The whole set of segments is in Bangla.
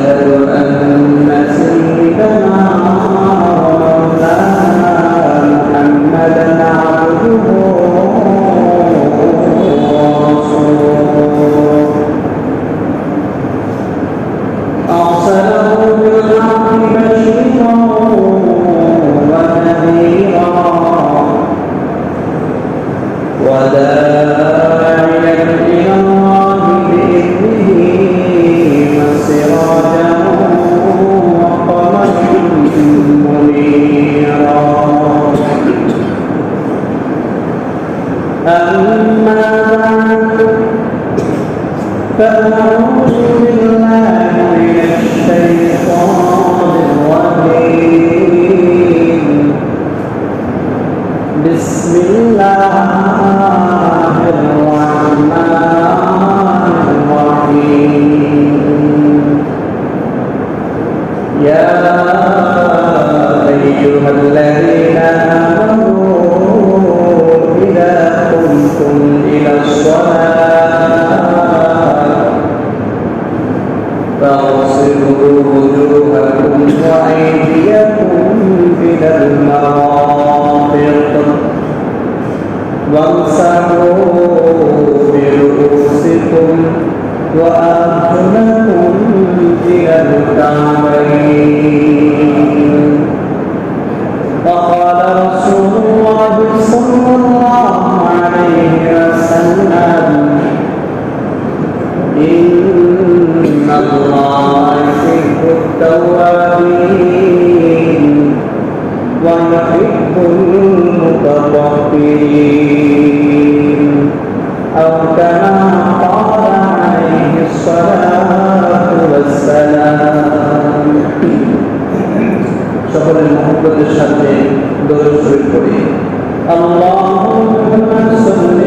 أشهد أن سيدنا ونحب المتطهرين أو كما قال عليه الصلاة والسلام সকলের মহব্বতের সাথে দরুদ শরীফ পড়ি আল্লাহুম্মা সাল্লি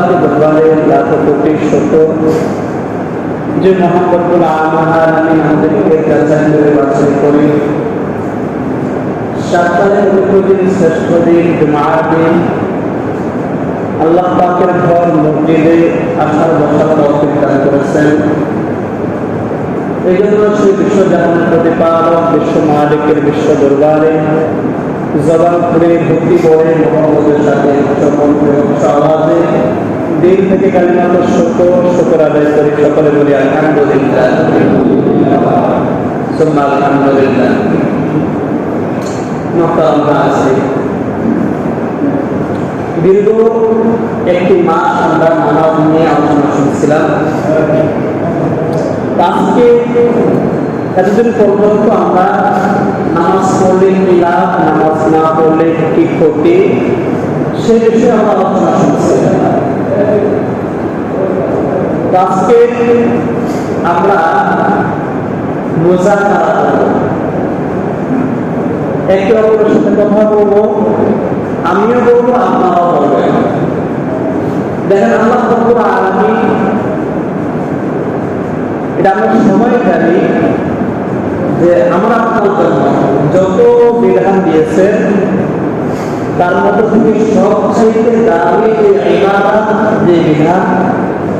আল্লাহ পাকের দরবারে লাখো কোটি শুকর যে মোহাম্মদুল আমাহার আমি আমাদেরকে যাচাই করে বাছাই করি সপ্তাহের উপদিন শ্রেষ্ঠ দিন জুমার দিন আল্লাহ পাকের ঘর মসজিদে আসার বসার তৌফিক দান করেছেন এই জন্য সেই বিশ্ব জাহানের প্রতিপালক বিশ্ব মালিকের বিশ্ব দরবারে জবান করে ভক্তি করে মোহাম্মদের সাথে চমন্ত্রে আওয়াজে দিন থেকে কালিমাত শকর শকর আদায় করি, সকলে বলি আলহামদুলিল্লাহ। আছে। দীর্ঘ একটি মাস আমরা নামাজ নিয়ে আলোচনা শুনছিলাম। আজকে এতদিন পর্যন্ত আমরা নামাজ পড়লে কি লাভ, নামাজ না পড়লে কি ক্ষতি, সে বিষয়ে আমরা আলোচনা শুনছিলাম। আজকে আমরা মোজাকারা একে অপরের সাথে কথা বলব। আমিও বলব আপনারাও বলবেন দেখেন, আল্লাহ রব্বুল আলামিন, এটা আমরা সবাই জানি যে আমরা আপনার যত বিধান দিয়েছেন তার মধ্যে থেকে সবচেয়ে দামি যে ইবাদত, যে বিধান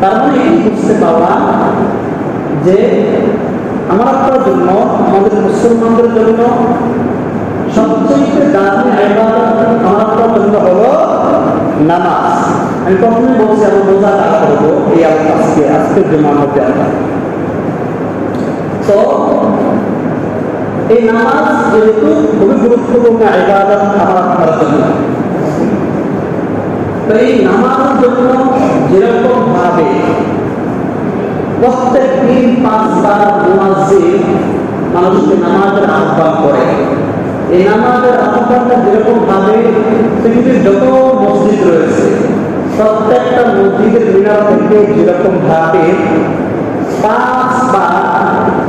তার মানে এই বুঝতে পারবা যে আমার আপনার জন্য, আমাদের মুসলমানদের জন্য সবচেয়ে দামি ইবাদত আমার জন্য হলো নামাজ। আমি প্রথমে বলছি, আমি বোঝা টাকা করব এই আজকে, আজকের জন্য মধ্যে আমরা তো, এই নামাজ যেহেতু খুবই গুরুত্বপূর্ণ ইবাদত আমার আপনার জন্য তো এই নামাজের জন্য যেরকম ভাবে প্রত্যেক দিন পাঁচবার মুয়াজ্জিন মানুষকে নামাজের আহ্বান করে। এই নামাজের আহ্বানটা যেরকম ভাবে পৃথিবীর যত মসজিদ রয়েছে, প্রত্যেকটা মসজিদের মিনার থেকে যেরকম ভাবে পাঁচবার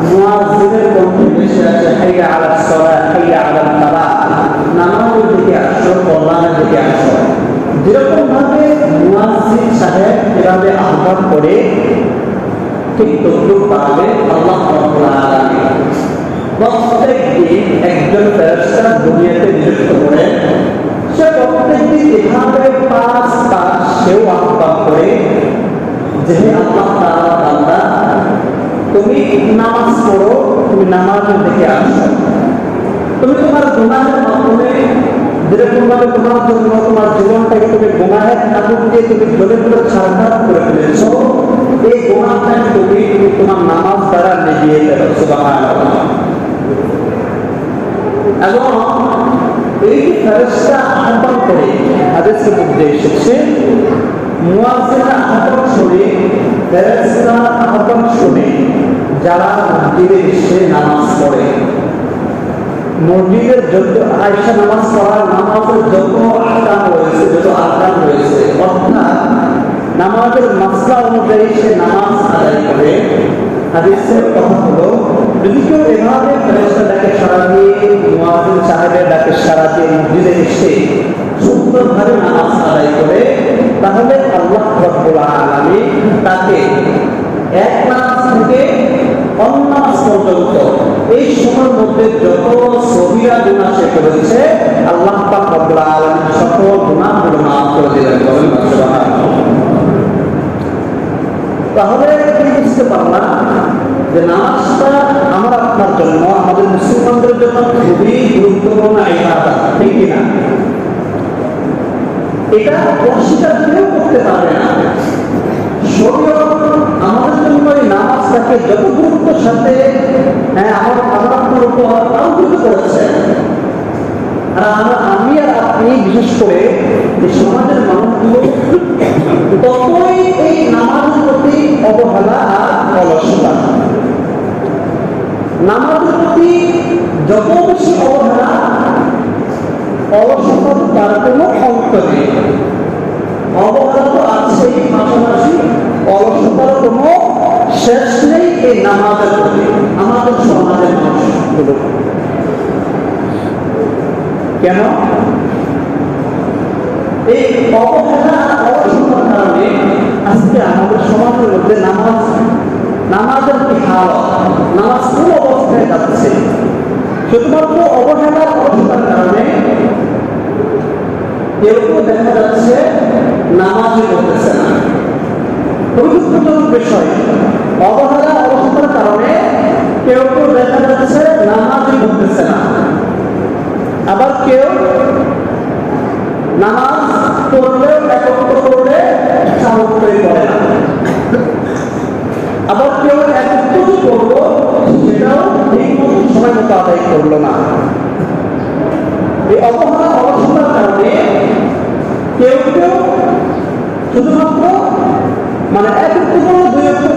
মুয়াজ্জিনের কণ্ঠে ভেসে আছে হাইয়া আলা সলাহ হাইয়া আলা ফালাহ নামাজের দিকে আসো কল্যাণের দিকে আসো। যেরকম ভাবে মুয়াজ্জিন সাহেব এভাবে আহ্বান করে ঠিক তদ্রুপ পাবে আল্লাহ প্রত্যেক দিন একজন ফেরেশতা দুনিয়াতে নিযুক্ত করে, সে প্রত্যেক দিন এভাবে পাঁচ বার সেও আহ্বান করে যে আল্লাহ তাআলা বান্দা, তুমি নামাজ পড়ো, তুমি নামাজের দিকে আসো। তুমি তোমার গুনাহের মাধ্যমে তোমার জন্য তোমার দিয়ে তুমি করে ফেলেছো। এই তুমি তুমি তোমার নামাজ দ্বারা দেবে এবং এই ফেরেশতা আহ্বান করে, হাদিসের মধ্যে এসেছে, মুয়াজ্জিনের আহ্বান শুনে, ফেরেশতা আহ্বান শুনে, যারা মসজিদে এসে নামাজ পড়ে মসজিদের যত আয়সা নামাজ পড়ার নামাজের যত আকাম রয়েছে যত আকাম রয়েছে। অর্থাৎ নামাজের মাসলা অনুযায়ী সে নামাজ আদায় করে। হাদিসের কথা হলো, যদি কেউ এভাবে ফেরেস্তা ডাকে সারা দিয়ে মুয়াজিন সাহেবের ডাকে সারা দিয়ে মসজিদে এসে সুন্দরভাবে নামাজ আদায় করে, তাহলে আল্লাহ রব্বুল আলামিন তাকে এক নামাজ থেকে পর্যন্ত এই সময়ের মধ্যে যত সবিরা গুনাহ সে করেছে আল্লাহ পাক রব্বুল আলামিন মাফ করে দিলেন। তাহলে কি বুঝতে পারলাম যে নামাজটা আমার আপনার জন্য, আমাদের মুসলমানদের জন্য খুবই গুরুত্বপূর্ণ ইবাদত, ঠিক কিনা এটা অস্বীকার করতে পারবে না। শরীয়ত আমাদের জন্য এই নামাজটাকে যত গুরুত্বের সাথে হ্যাঁ আমার আমার করেছে। আমি আর আপনি, বিশেষ করে এই সমাজের মানুষগুলো, ততই এই নামাজের প্রতি অবহেলা আর অলসতা। প্রতি যত বেশি অবহেলা, অলসতা তার কোনো অন্ত নেই। অবহেলা তো আছেই অলসতার কোনো শেষ নেই এই নামাজের প্রতি আমাদের সমাজের মানুষগুলো কেন এই অবহেলা অলসতার কারণে আজকে আমাদের সমাজের মধ্যে নামাজ নামাজের কি হাল নামাজ কোন অবস্থায় যাচ্ছে শুধুমাত্র অবহেলা অলসতার কারণে কেউ দেখা যাচ্ছে নামাজই করতেছে না খুবই বিষয়। অবহেলা অলসতার কারণে কেউ কেউ দেখা যাচ্ছে, নামাজই করতেছে না। আবার কেউ নামাজ পড়লেও একত্র করলে সামর্থ্যই করে না। আবার কেউ একত্র করল, সেটাও ঠিক মতো সময় মতো আদায় করল না। এই অবহেলা অলসতার কারণে কেউ কেউ শুধুমাত্র মানে করলে, দুই একটু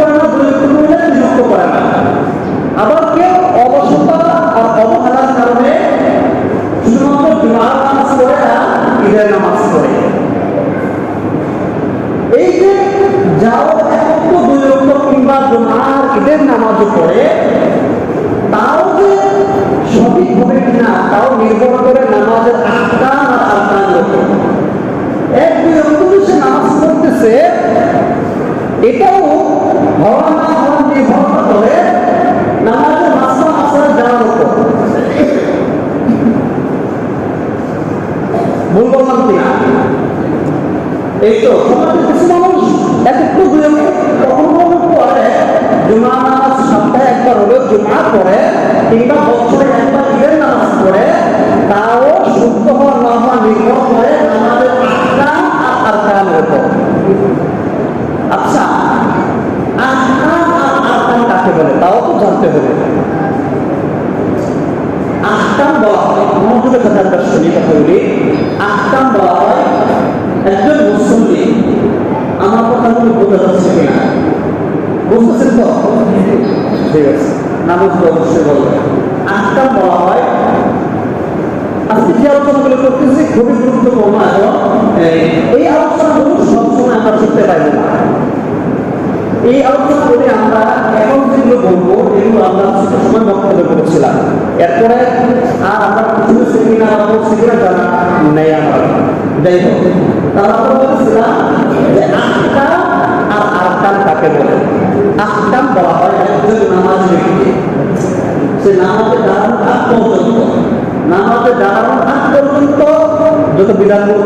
বিধানগুলো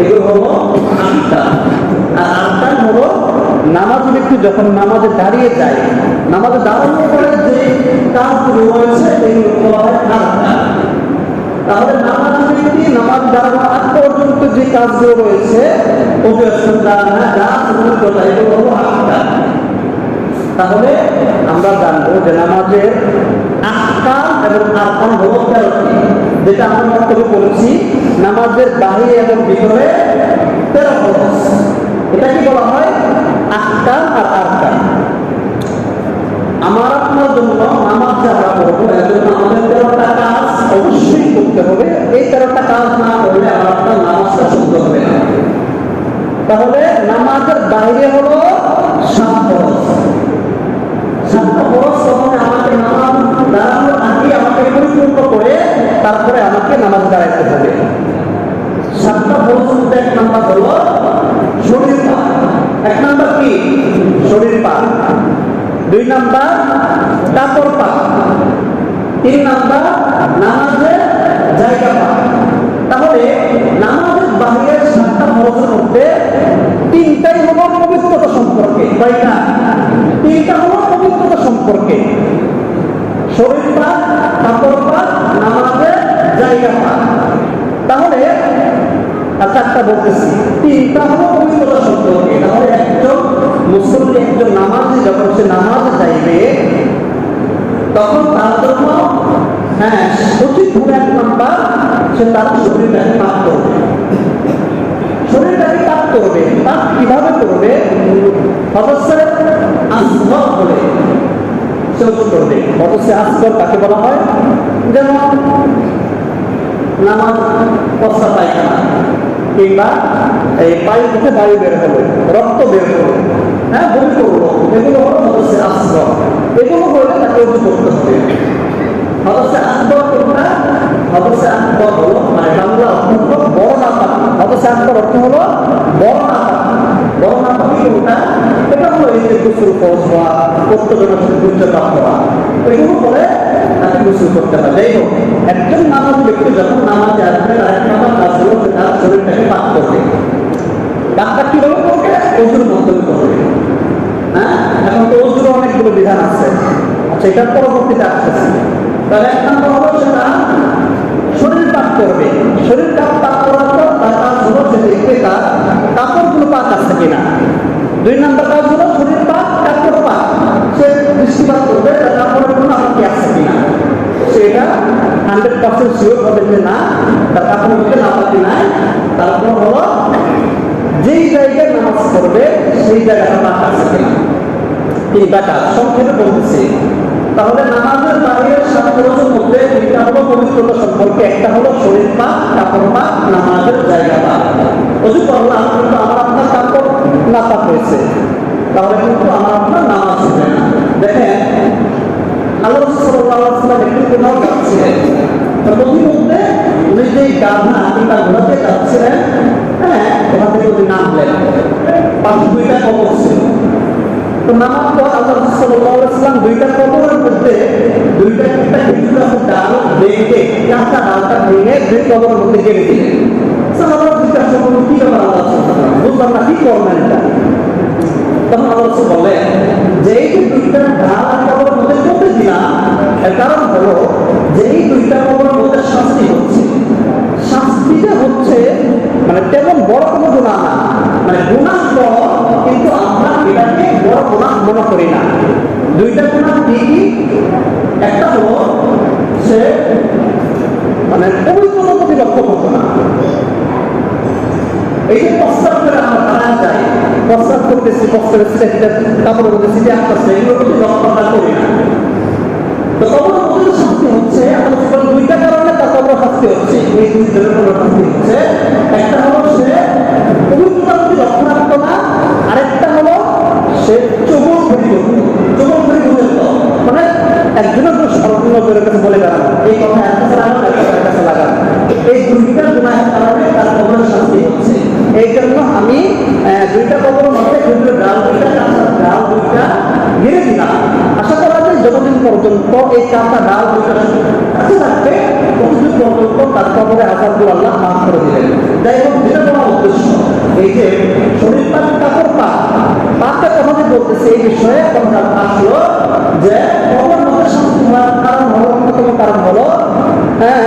এগুলো হলো আহকাম আর আহকাম হলো নামাজ ব্যক্তি যখন নামাজে দাঁড়িয়ে যায়, নামাজে দাঁড়ানোর পরে যে কাজগুলো রয়েছে তাহলে নামাজ ব্যক্তি নামাজ দাঁড়ানোর আগ পর্যন্ত যে কাজগুলো রয়েছে অভিয়াসন দাঁড়ানো যা করা এগুলো হলো আহকাম তাহলে আমরা জানব যে নামাজের আহকাম এবং আহকাম হলো তেরোটি যেটা আমরা বক্তব্য করেছি নামাজের বাহিরে এবং ভিতরে তেরো কি বলা হয়? আহকাম আর আহকাম আমার আপনার জন্য নামাজ যে আমরা করব, এর জন্য আমাদের তেরোটা কাজ অবশ্যই করতে হবে। এই তেরোটা কাজ না করলে আমার আপনার নামাজটা শুদ্ধ হবে না। তাহলে নামাজের বাইরে হলো তারপরে আমাকে নামাজ দাঁড়াইতে হবে। সাতটা মধ্যে এক নাম্বার হলো শরীর পা। এক নাম্বার কি? শরীর পা। দুই নাম্বার কাপড় পা। তিন নাম্বার নামাজের জায়গা পা। তাহলে নামাজের বাহিরের সাতটা খরচের মধ্যে তিনটাই হলো পবিত্রতা সম্পর্কে। কয়টা? তিনটা হলো পবিত্রতা সম্পর্কে। শরীর পা কাপড় পা নামাজের জায়গা পা তাহলে চারটা বলতেছি। তিনটা হলো পবিত্রতা সম্পর্কে তাহলে একজন মুসলিম একজন নামাজি যখন সে নামাজ যাইবে, তখন তার জন্য হ্যাঁ গুণ এক নাম্বার সে তার শরীরটাকে পাক করবে। শরীরটাকে পাক করবে। পাক কীভাবে করবে? অবশ্যই আসফর বলে। উঁচু করবে অবশ্যই আসফর তাকে বলা হয় যেমন নামাজ পশ্চা পায়খানা। কিংবা এই পায়ু থেকে বায়ু বের হলো, রক্ত বের হলো। হ্যাঁ বমি করল। এগুলো হলো হচ্ছে আশ্রম এগুলো হলে তাকে উঁচু করতে হবে। হচ্ছে আকবর কোনটা? হচ্ছে আকবর হলো মানে বাংলা অর্থ হলো বড় নাপা হচ্ছে আকবর অর্থ হলো বড় নাপা বড় নাপা কি কোনটা এটা হলো এই গোসল হওয়া প্রত্যেকের সূর্য তাপ হওয়া এগুলো করে তাকে গোসল করতে হবে যাই হোক একজন নামাজ ব্যক্তি যখন নামাজে আসবে তার নাম্বার কাজ তার শরীরটাকে পাক করবে। পাকটা কীভাবে করবে ওজুর মাধ্যমে করবে হ্যাঁ এখন তো ওজুর অনেকগুলো বিধান আছে আচ্ছা এটার পরবর্তীতে আসতেছে তাহলে এক নম্বর হলো সেটা শরীর পাক করবে শরীর পাক সে দেখবে তার কাপড়গুলো পাক আছে কিনা? দুই নম্বর কাজ হলো শরীর পাক, কাপড় পাক। সে দৃষ্টিপাত করবে তার কাপড়ের জন্য আমার কি আছে কিনা। সেটা হান্ড্রেড পার্সেন্ট শিওর হবে যে না তার কাপড়ের মধ্যে না পাতি নাই। তারপর হলো যেই জায়গায় নামাজ পড়বে, সেই জায়গাটা পাক আছে কিনা। তিনটা কাজ। সংক্ষেপে বলতেছি তাহলে নামাজের বাইরের সাত খরচের মধ্যে তিনটা হলো পবিত্রতা সম্পর্কে, একটা হলো শরীর পাক, কাপড় পাক, নামাজের জায়গা পাক। অজু করলাম কিন্তু আমার আপনার কাপড় না পাক হয়েছে। তাহলে কিন্তু আমার আপনার নামাজ হবে না। দেখেন, আল্লাহ দুইটা দুইটা দুই কবরের মধ্যে গেড়ে দিলেন সাহাবারা জিজ্ঞাসা করল কি ব্যাপার আল্লাহ বুঝলাম না, কি করলেন এটা? তখন আল্লাহ রাসূল বললেন, যে এই দুইটা ডাল আর করতে মানে মানে ঠিকই একটা হলো সে মানে পবিত্রতা প্রতি লক্ষ্য করতো না। এই যে প্রস্তাব করে আমরা দাঁড়ায় যাই প্রস্তাব করতেছি প্রস্তাবের সেটা তারপরে বলতেছি যে আসতেছে এগুলো প্রতি লক্ষ্যটা করি না। হচ্ছে, আমরা দুইটা কারণে তার কবর শাস্তি হচ্ছে, এই দুই ধরনের শাস্তি হচ্ছে। একটা হলো পর্যন্ত এই কাঁচা ডাল দুইটা কাছে থাকবে ততদিন পর্যন্ত তার কবরে আজাদুল আল্লাহ মাফ করে দিলেন যাই হোক যেটা তোমার উদ্দেশ্য এই যে শরীর পাক কাপড় পাক পাকটা তোমাকে বলতেছে এই বিষয়ে তোমরা আসলো যে কবর মধ্যে শান্তি হওয়ার কারণ হলো অন্যতম কারণ হলো হ্যাঁ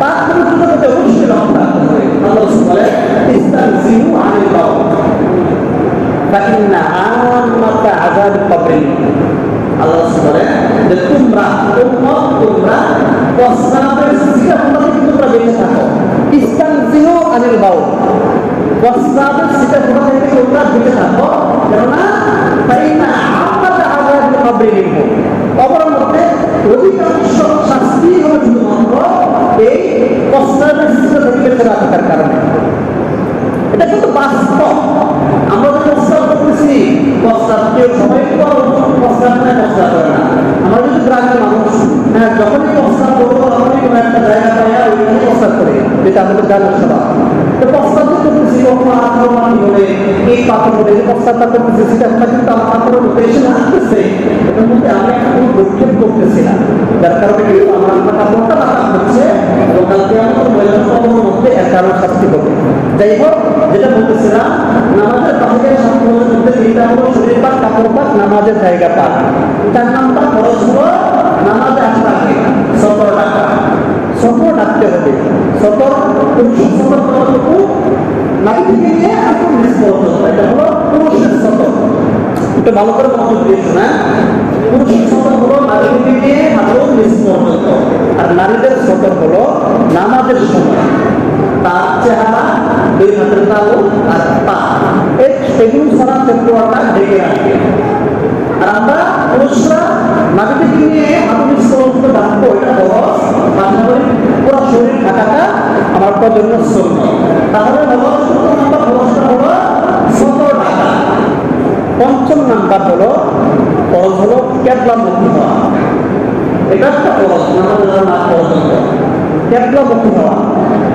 পাক পবিত্রতা করতে অবশ্যই লক্ষ্য রাখতে হবে আল্লাহ বলে ইস্তানজিহু আনিল বাউল فإن عامة عذاب القبر আল্লাহ বলেন যে তোমরা উম্মত তোমরা প্রস্তাবের সিস্টেমটা থেকে তোমরা বেঁচে থাকো। ইস্তানজিহু আনিল বাউল প্রস্তাবের সিস্টেমটা থেকে তোমরা বেঁচে থাকো। কেননা, ফাইনা আম্মাত আযাবিল মহাবরী নিম্ন অপরের মধ্যে অধিকাংশ শাস্তি হবে শুধুমাত্র এই প্রস্তাবের স্থিতি থেকে না থাকার কারণে। এটা কিন্তু বাস্তব। প্রস্তাব করতেছি প্রস্তাব কেউ সবাই তো প্রস্তাব নেয় প্রস্তাব করে না। আমরা যদি গ্রামের মানুষ হ্যাঁ কিন্তু আমার পাথরের করতেছি আমার হচ্ছে যাই হোক, যেটা বলতেছিলাম হলো শরীর পাক কাপড় পাক নামাজের জায়গা পাক চার নাম্বার খরচ হলো নামাজে আসার আগে সতর টাকা সতর ডাকতে হবে। সতর পুরুষ সতর কতটুকু? থেকে নিয়ে এখন নিজ পর্যন্ত। এটা হলো পুরুষের সতর একটু ভালো করে পুরুষের হলো নারী থেকে নিয়ে পর্যন্ত। আর নারীদের সতর হলো নামাজের সময়। তার চেহারা দুই হাতের তালু আর পা। এই সেগুলো ছাড়া চক্রটা ঢেকে রাখবে। আর আমরা পুরুষরা নারীদেরকে নিয়ে আধুনিক সমস্ত ডাকবো এটা বহস পাশাপাশি পুরো শরীর ঢাকাটা আমার জন্য শ্রম তাহলে হলো চতুর্থ নাম্বার বহসটা হলো সতর ঢাকা। পঞ্চম নাম্বার হলো খরচ হলো ক্যাবলামুখী হওয়া। এটা একটা খরচ আমাদের না পর্যন্ত ক্যাবলামুখী হওয়া।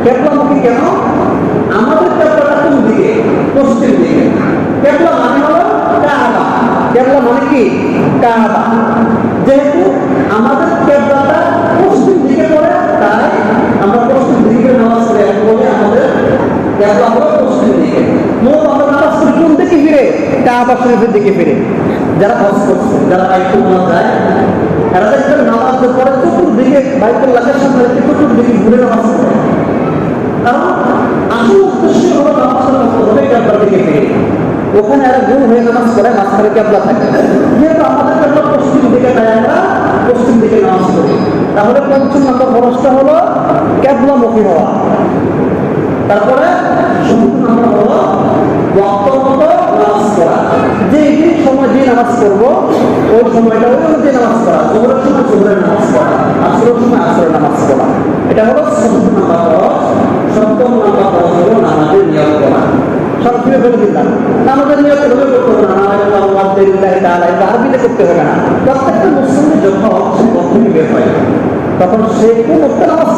ক্যাবলামুখী কেন? আমাদের ক্যাবলাটা কোন দিকে? পশ্চিম দিকে। ক্যাবলা মানে হলো কাবা। ক্যাবলা মানে কি? কাবা। যেহেতু আমাদের ক্যাবলাটা পশ্চিম দিকে পড়ে, তাই আমরা পশ্চিম দিকে নামাজ পড়ে আমাদের ক্যাবলা হলো পশ্চিম দিকে। মোট আমরা নামাজ কোন দিকে ফিরে? কাবা শরীফের দিকে ফিরে। যারা হজ করছে, যারা বাইতুল্লাহ যায়, এরা দেখবেন নামাজ পড়ে চতুর্দিকে বাইতুল্লাহের সামনে চতুর্দিকে ঘুরে নামাজ পড়ে কারণ ওখানে আর গুণ হয়ে নামাজ করে মাঝখানে ক্যাবলা থাকে। যেহেতু আমাদের ক্যাবলা পশ্চিম দিকে তাই আমরা, পশ্চিম দিকে নামাজ করি তাহলে পঞ্চম নম্বর খরচটা হলো ক্যাবলামুখী হওয়া। তারপরে সম্পূর্ণ হলো বক্তব্য নামাজ করা নামাজ পড়ব ওই সময়টা ওই অনুযায়ী নামাজ পড়া। জোহরের সময় জোহরের নামাজ পড়া, আসরের সময় আসরের নামাজ পড়া। এটা হলো সপ্তম নাম্বার সপ্তম নাম্বার হলো নামাজের নিয়ম করা। সংক্ষেপে বলে দিলাম? নামাজের নিয়ম এভাবে করতে হবে? না নামাজ আল্লাহ এটা আরবিতে করতে হবে না। প্রত্যেকটা মুসলিম যখন ঘর থেকে বের হয় তখন সে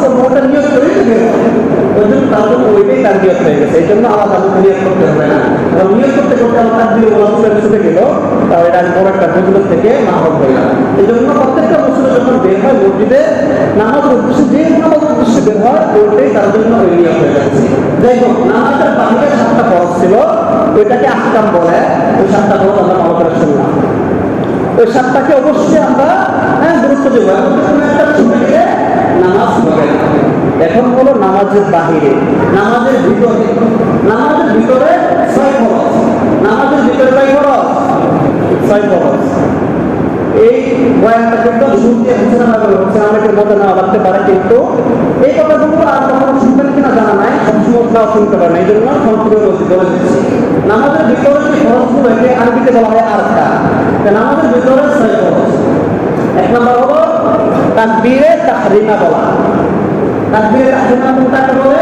করব নিয়োগ করেই তো ওই জন্য ওইটাই তার নিয়োগ হয়ে গেছে। এই জন্য করে নিয়োগ করতে হবে না। এবং নিয়োগ করতে করতে আমার তার দিয়ে ছুটে গেল। তাহলে এটা বড় একটা থেকে হয়ে গেল। এই জন্য প্রত্যেকটা যখন বের হয় মসজিদে নামাজ উদ্দেশ্যে যে উদ্দেশ্যে বের হয়, ওইটাই তার জন্য ওই নিয়োগ হয়ে যাচ্ছে যাই হোক, নামাজের বাহিরে সাতটা ছিল। ওইটাকে আহকাম বলে। ওই সাতটা খরচ আমরা ভালো করে শুনলাম ওই সাতটাকে অবশ্যই আমরা হ্যাঁ গুরুত্ব দেবো। নামাজ এখন হলো নামাজের বাহিরে, নামাজের ভিতরে। নামাজের ভিতরে ছয় খরচ নামাজের ভিতরে ছয় খরচ ছয় খরচ এই বয়ানটা কিন্তু শুনতে হচ্ছে না হচ্ছে অনেকের মধ্যে না লাগতে পারে কিন্তু। এই কথাগুলো আর কখনো শুনবেন কিনা জানা নাই সবসময় শুনতে পারেন। এই জন্য সংক্ষেপে বলে দিচ্ছি নামাজের ভিতরে যে খরচগুলো একে আরবিতে বলা হয় আরকা নামাজের ভিতরে ছয় খরচ এক নম্বর হলো তাকবীরে তাহরিমা বলা তাকবীরে তাহরিমা কোনটাকে বলে?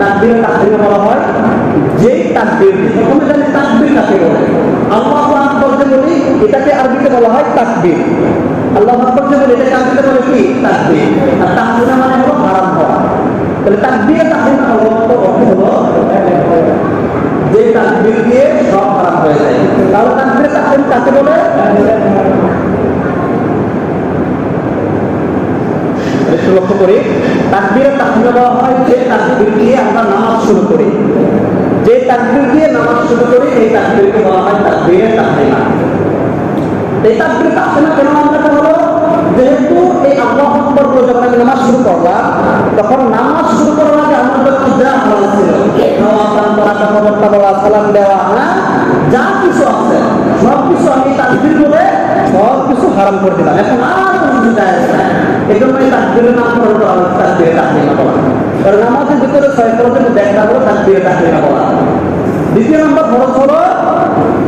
তাকবীরে তাহরিমা বলা হয়। যেই তাকবীর প্রথমে জানি তাকবীর কাকে বলে। আল্লাহ এটাকে আরবিতে বলা হয় তাকবীর। আল্লাহ আকবর যে এটাকে আরবিতে বলে কি? তাকবীর। আর তাহরিমা মানে হলো হারাম হওয়া তাহলে তাকবীরে তাহরিমা হলো অর্থ হলো যে তাকবীর দিয়ে সব হারাম হয়ে যায়। তাহলে তাকবীরে তাহরিম কাকে বলে? একটু লক্ষ্য করি। তাকবীরে তাহরিমা বলা হয় যে তাকবীর দিয়ে আমরা নামাজ শুরু করি। যে তাকবীর দিয়ে নামাজ শুরু করি এই তাকবীরকে বলা হয় তাকবীরে তাহরিমা এই তাকবীর তাহরিমা কেন আমরা হলো যেহেতু এই আল্লাহ আকবর বলে যখন আমি নামাজ শুরু করলাম তখন নামাজ শুরু করার আগে যখন যা হালাল ছিল খাওয়া দান করা কথা বলা, সালাম দেওয়া হ্যাঁ? যা কিছু আছে, সব কিছু আমি তাকবীর বলে সব কিছু হারাম করে দিলাম। এখন আর কোনো কিছু যায় না। এই জন্য এই তাকবীরের নাম করে দেওয়া হলো তাকবীরে তাহরিমা বলা। কারণ নামাজের ভিতরে ছয় খরচের মধ্যে একটা হলো তাকবীরে তাহরিমা বলা। দ্বিতীয় নম্বর খরচ হলো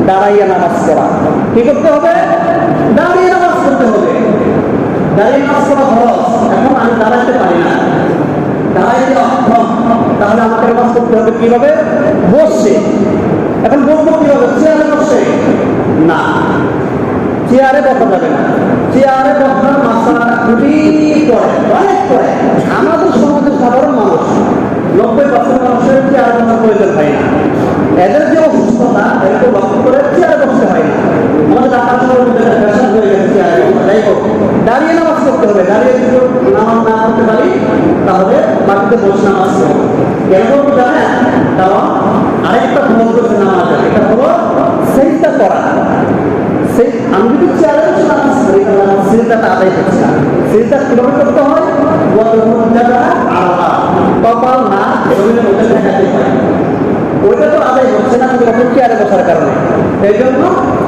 দাঁড়াইয়া নামাজ পড়া। কি করতে হবে? দাঁড়িয়ে নামাজ পড়তে হবে। দাঁড়িয়ে নামাজ পড়া খরচ এখন আমি দাঁড়াইতে পারি না। দাঁড়াইতে অক্ষম। তাহলে আমাকে নামাজ পড়তে হবে কীভাবে? বসে। এখন বলব কীভাবে? চেয়ারে বসে। না। চেয়ারে বসা যাবে না। চেয়ারে বসার মাসালাটা খুবই পড়ে অনেক পড়ে আমাদের সমাজের সাধারণ মানুষ। নব্বই পার্সেন্ট মানুষের চেয়ারে বসার প্রয়োজন হয় না এদের যে অসুস্থতা, এদেরকে লক্ষ্য করে চেয়ারে বসতে হয় না। আমাদের মধ্যে ফ্যাশন হয়ে গেছে যাই হোক দাঁড়িয়ে নামাজ পড়তে হবে, দাঁড়িয়ে যদি নামাজ না পড়তে পারি, তাহলে মাটিতে বসে নামাজ করব জানেন? কারণ আরেকটা ফল করছে নামাজের, এটা হলো সেইটা করা সেই আমি যদি চেয়ারে বসে নামাজ পড়ি, তাহলে আমার আদায় না। সিজদা কীভাবে করতে হয়? কপাল না ওইটা তো আদায় হচ্ছে না কিন্তু চেয়ারে বসার কারণে এই জন্য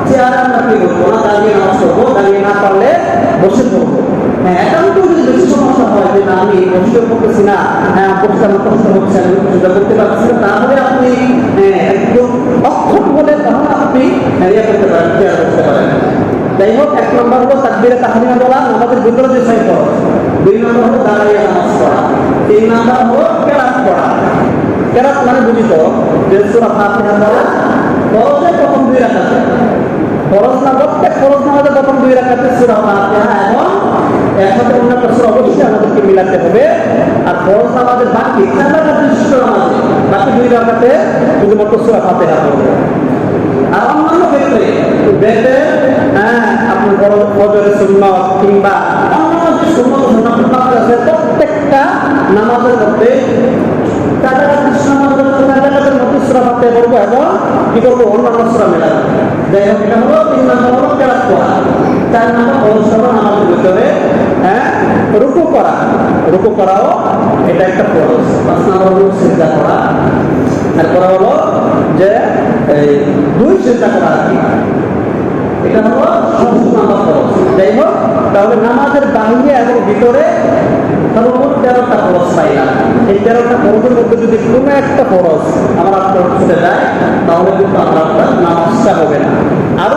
চেয়ারে আমরা কি করব না দাঁড়িয়ে নামাজ পড়ব দাঁড়িয়ে না পারলে বসে পড়ব হ্যাঁ আপনি একদম বলে যাই হোক এক নম্বর হলো তাকবিরে তাহমিনা বলা আমাদের ভিতরে যে সাই খরচ দুই নম্বর হলো দাঁড়িয়ে নামাজ পড়া, তিন নম্বর হলো কেরাত পড়া। কেরাত মানে বুঝি তো, যে সুরা ফাতিহা পড়া ফরজে প্রথম দুই রাখাতে ফরজ না প্রত্যেক ফরজ নামাজে প্রথম দুই রাখাতে সুরা ফাতিহা এবং একসাথে অন্য একটা সুরা অবশ্যই আমাদেরকে মিলাতে হবে। আর ফরজ নামাজের বাকি চার রাখাতে বিশিষ্ট নামাজে, বাকি দুই রাখাতে শুধুমাত্র সুরা ফাতিহা পড়বে। আর অন্যান্য ক্ষেত্রে বেতে হ্যাঁ আপনার বড় ফজরের সুন্নত কিংবা অন্যান্য যে সুন্নত সুন্নত আছে, প্রত্যেকটা নামাজের মধ্যে কাছাকাছি নামাজের কাছাকাছির মধ্যে সুরা ফাতে পড়ব এবং কি করব? অন্যান্য সুরা মেলাবো। যাই হোক হলো তিন নম্বর হলো কেরাত করা। চার নম্বর অনুসরণ আমাদের ভিতরে হ্যাঁ রুকু করা রুকু করাও, এটা একটা ফরজ। পাঁচ নম্বর হলো চিন্তা করা। তারপরে হলো যে দুই চিন্তা করা আর কি। এটা হলো ষষ্ঠ নাম্বার খরচ যাই হোক তাহলে নামাজের বাহিরে এবং ভিতরে সর্বমোট তেরোটা খরচ পাইলাম। এই তেরোটা খরচের মধ্যে যদি কোনো একটা খরচ আমার আপনার যায় তাহলে কিন্তু আমার নামাজটা হবে না। আরও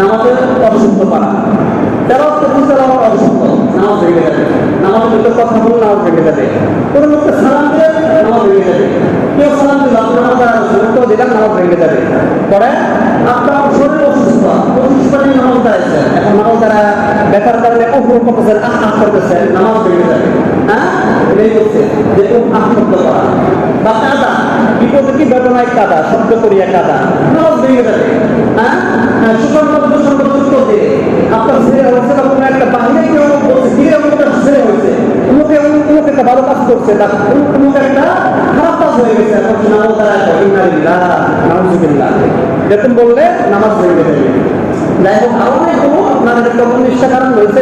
নামাজের অসুস্থ পারা তেরো বুঝতে আমার অসুস্থ নামাজ ভেঙে যাবে। নামাজের ভিতরে কথা বলে নামাজ ভেঙে যাবে। কোনো লোককে সালাম দিলে নামাজ ভেঙে যাবে। কেউ সালাম দিল আপনার নামাজ দিলাম নামাজ ভেঙে যাবে। পরে আপনার শরীর অসুস্থ অসুস্থ নিয়ে নামাজ দাঁড়াইছে। এখন নামাজ দ্বারা ব্যাপার কারণে উপর করতেছেন আহ আহ করতেছেন নামাজ ভেঙে যাবে। হ্যাঁ? এটাই যে ও আহ শব্দ বা কাদা, বিপদে কি বেদনায় কাদা, শব্দ করিয়া কাদা। নামাজ ভেঙে যাবে। হ্যাঁ? হ্যাঁ সুসংবাদ দুঃসংবাদ উত্তর আপনার ছেলে হয়েছে বা কোনো একটা বাহিরে কেউ বলছে এমন একটা ছেলে হয়েছে? তোমাকে এমন কোনো একটা ভালো কাজ করছে বা কোনো কোনো একটা খারাপ কাজ হয়ে গেছে, এখন নামাজ দ্বারা ইন্নালিল্লাহ, নাউজুবিল্লাহ। এরকম বললে নামাজ ভেঙে যাবে। যাই হোক, আরও অনেকগুলো আপনার একটা নিষ্ঠা কারণ রয়েছে